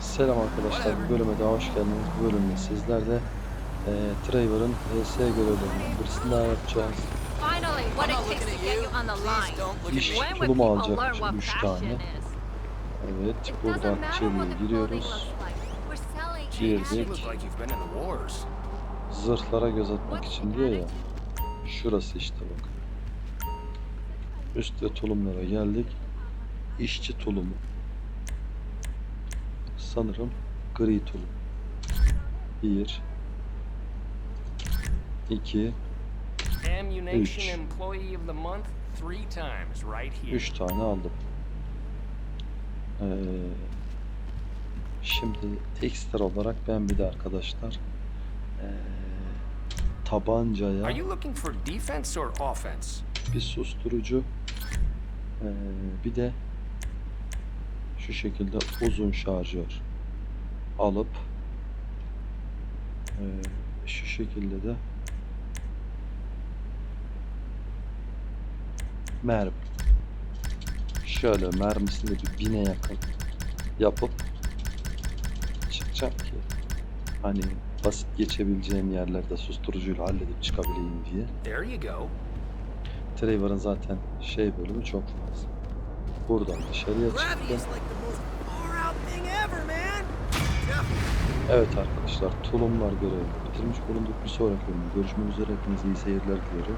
Selam arkadaşlar, bu bölüme de hoş geldiniz. Bu bölümde sizlerle e, Trevor'ın HS görevlerinden birisini daha yapacağız. İş tulumu what 3 passion tane. Evet, buradan içeriye giriyoruz. Girdik. Zırhlara göz atmak için diyor ya. Şurası işte bak. Üst ve tulumlara geldik. İşçi tulumu. Sanırım gri tulum. 1 2 Ammunition Üç. Employee of the Month three times right here. 3 tane aldım. Ee, şimdi ekstra olarak ben bir de arkadaşlar ee, tabancaya bir susturucu ee, bir de şu şekilde uzun şarjör alıp ee, şu şekilde de mermi şöyle mermisini bir bine yakın yapıp çıkacağım ki hani basit geçebileceğim yerlerde susturucuyla halledip çıkabileyim diye. There you go. Trevor'ın zaten şey bölümü çok fazla. Buradan dışarıya Gravity çıktı. is like the most far out thing ever, man. Jeff, Evet arkadaşlar tulumlar görevini bitirmiş bulunduk. Bir sonraki bölümde görüşmek üzere. Hepinize iyi seyirler diliyorum.